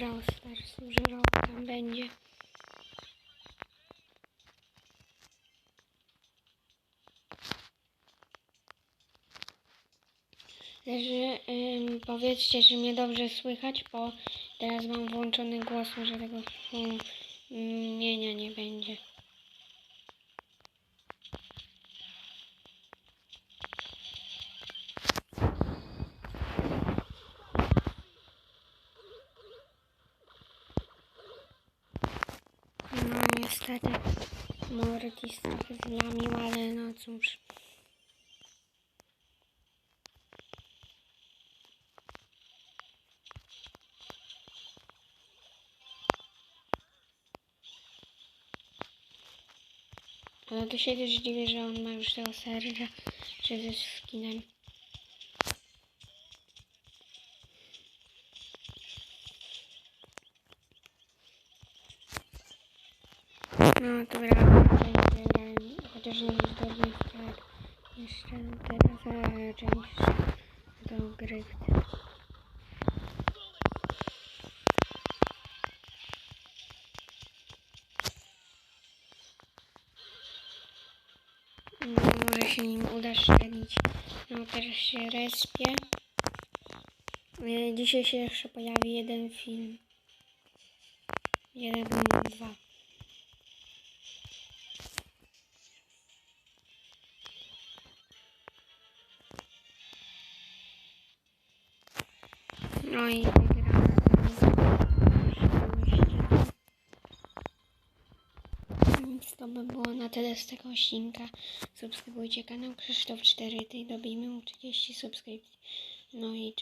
Brawl Stars, że rok tam będzie. Także ym, powiedzcie, czy mnie dobrze słychać, bo teraz mam włączony głos, może tego mienia nie będzie. No niestety Mortis trochę zlamił, ale no cóż. No to się też dziwię, że on ma już tego serca, czy ze skinem. No dobra, będzie, chociaż nie jest dobry start. Jeszcze teraz część do gry. No, może się nim uda strzelić. No teraz się respię. E, Dzisiaj się jeszcze pojawi jeden film. Jeden, dwa. No i wygrałem. To by było na tyle z tego odcinka. Subskrybujcie kanał Krzysztof 4, tej dobijmy mu 30 subskrypcji. No i